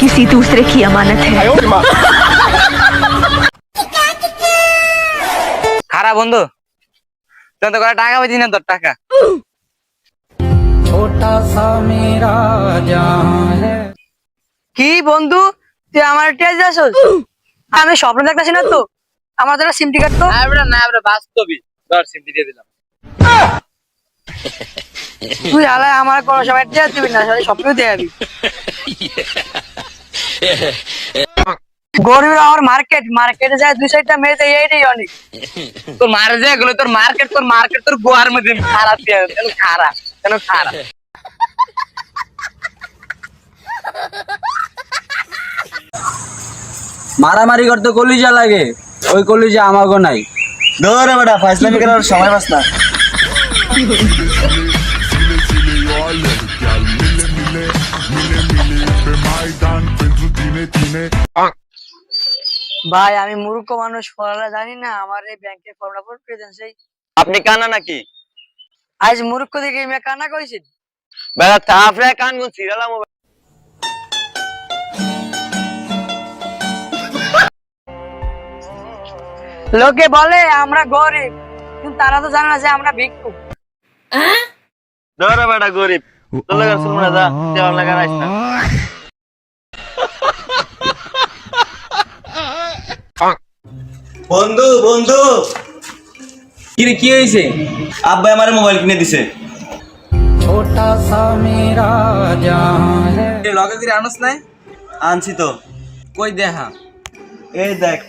किसी दूसरे की अमानत है খারাপ বন্ধু তুই তো করে টাকা পাইছিস না তোর টাকা কি বন্ধু তুই আমার টেজ আসল আমি স্বপ্ন দেখতেছি না তো আমার তোরা সিমটি কাট তো না এবারে না এবারে বাস্তবই ধর সিমটি দিয়ে দিলাম তুই আলাই আমার কোনো সময় টেজ দিবি না সাথে স্বপ্ন দিয়ে যাবি গরিবের আমার মার্কেট মার্কেটে যায় দুই সাইডটা মেয়েতে এইটাই অনেক। তোর মারে যে গেলো তোর মার্কেট তোর মার্কেট তোর গোয়ার মধ্যে খারাপ খারাপ কেন খারাপ? মারামারি করতে কলিজা লাগে ওই কলিজা আমাগো নাই। দৌড়ে বেটা ফাইসলামি করার সময় পাস না। ভাই আমি মূর্খ মানুষ পড়ালা জানি না। আমার এই ব্যাংকের ফর্মটা সেই আপনি কানা নাকি? আজ মূর্খ দেখে মেয়ে কান্না কইছেন বেলা তাফরে কান গুন সিরালাম লোকে বলে আমরা গরিব। কিন্তু তারা তো জানে না যে আমরা ভিক্ষুক দৌড়ে বেটা গরিব। তোর লাগা শুনব না যা। দেওয়ার লাগা রাইস না। বন্ধু বন্ধু। কি রে কি হয়েছে? আব্বাই আমার মোবাইল কিনে দিছে। ছোটা সা মেরা জাহান লগে করে আনস নাই? আনছি তো। কই দেখা? এই দেখ।